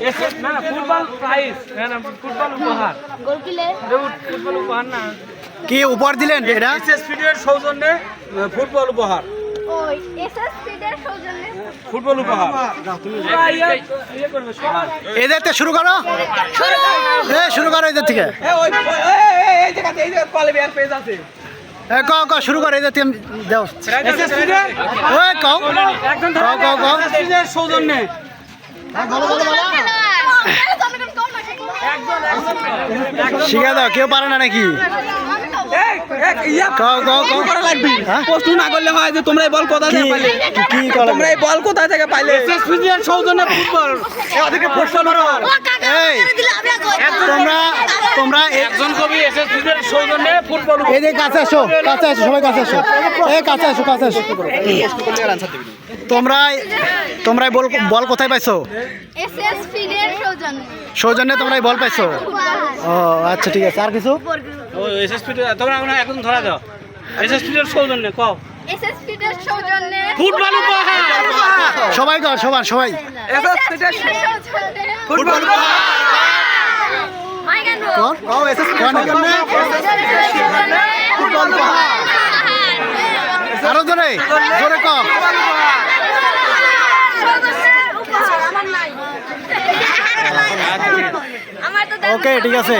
SS না না football prize. না না ফুটবল উপহার। গোল কিলে? দেখুন ফুটবল উপহার না। কি উপহার দিলেন এটা? এসএস ফিডের সৌজন্যে ফুটবল উপহার। ওই এসএস ফিডের সৌজন্যে। ফুটবল উপহার। ইয়ে- সবাই। এদের থেকে শুরু করো। শুরু করো এদের থেকে। এই- জায়গাতে, এই জায়গাতে পালে বিয়ার পেজ আছে। শুরু করো এদের থেকে দাও। ওই কও। কও, কও, কও। এসএস ফিডের সৌজন্যে। শিখে দাও কেউ পারে না নাকি? ইয়া। হ্যাঁ? প্রশ্ন না করলে হয় যে তোমরা এই বল কোথা থেকে পাইলে? কি- কি করা তোমরা এই বল কোথা থেকে পাইলে? ফুটবল। তোমরা তোমরা একজন কবি এসএস ফিডের সৌজন্যে ফুটবল উপহার। এদের কাছে আসো কাছে আসো সবাই কাছে আসো এ কাছে আসো কাছে আসো তোমরা তোমরা এই বল বল কোথায় পাইছো? সৌজন্যে সৌজন্যে তোমরা এই বল পাইছো? ও আচ্ছা ঠিক আছে। আর কিছু? তোমরা এখন ধরা দাও এসএস ফিডের সৌজন্যে কও। এসএস ফিডের সৌজন্যে ফুটবল উপহার! সবাই কর সবার সবাই। ফুটবল উপহার! না। আরও কর আমার তো ওকে ঠিক আছে।